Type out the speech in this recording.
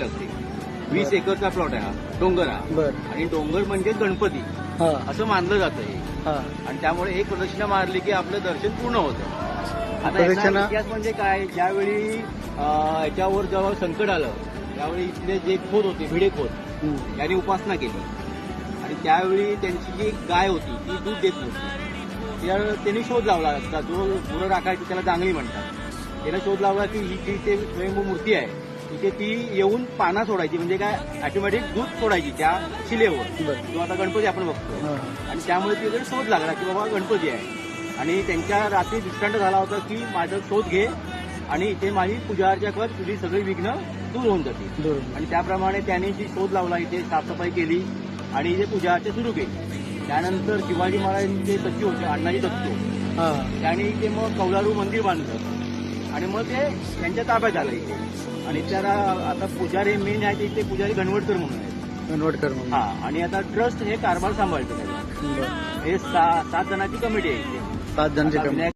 लागते वीस एकरचा प्लॉट आहे हा. डोंगर हा. बर. आणि डोंगर म्हणजे गणपती. हा. असं मानलं जातं हे. हा. आणि त्यामुळे एक प्रदक्षिणा मारली की आपलं दर्शन पूर्ण होतं. आता प्रदक्षिणा- इतिहास म्हणजे काय? ज्यावेळी अं, याच्यावर जेव्हा संकट आलं त्यावेळी इथले जे खोत होते भिडे खोत हम्म. यांनी उपासना केली. आणि त्यावेळी त्यांची जी गाय होती ती दूध देत नव्हती. त्या- त्यांनी शोध लावला. असता जो गुरं राखायची त्याला जांगली म्हणतात. त्याला शोध लावला की ही जी ते स्वयंभू मूर्ती आहे तिथे ती येऊन पाना सोडायची म्हणजे काय ऑटोमॅटिक दूध सोडायची त्या शिलेवर. जो आता गणपती आपण बघतो. आणि त्यामुळे तिकडे शोध लागला की बाबा गणपती आहे. आणि त्यांच्या रात्री दृष्टांत झाला होता की माझा शोध घे आणि इथे माझी पूजा अर्चा कर तुझी सगळी विघ्न दूर होऊन बरोबर. आणि त्याप्रमाणे त्यांनी जी शोध लावला इथे साफसफाई केली आणि इथे पूजा अर्चा सुरू केली. त्यानंतर शिवाजी महाराजांचे सचिव होते अण्णाजी दत्तो. हा. त्यांनी इथे मग कौलारू मंदिर बांधलं. आणि मग ते त्यांच्या ताब्यात आलं इथे. आणि त्याला आता पुजारी मेन आहे ते इथे पुजारी गणवटकर म्हणून आहे कन्वर्ट म्हणून. हा आणि आता ट्रस्ट हे कारभार सांभाळतं त्याला. हे सा- सात जणांची कमिटी आहे इथे. सात जणांची आता कमी विनायक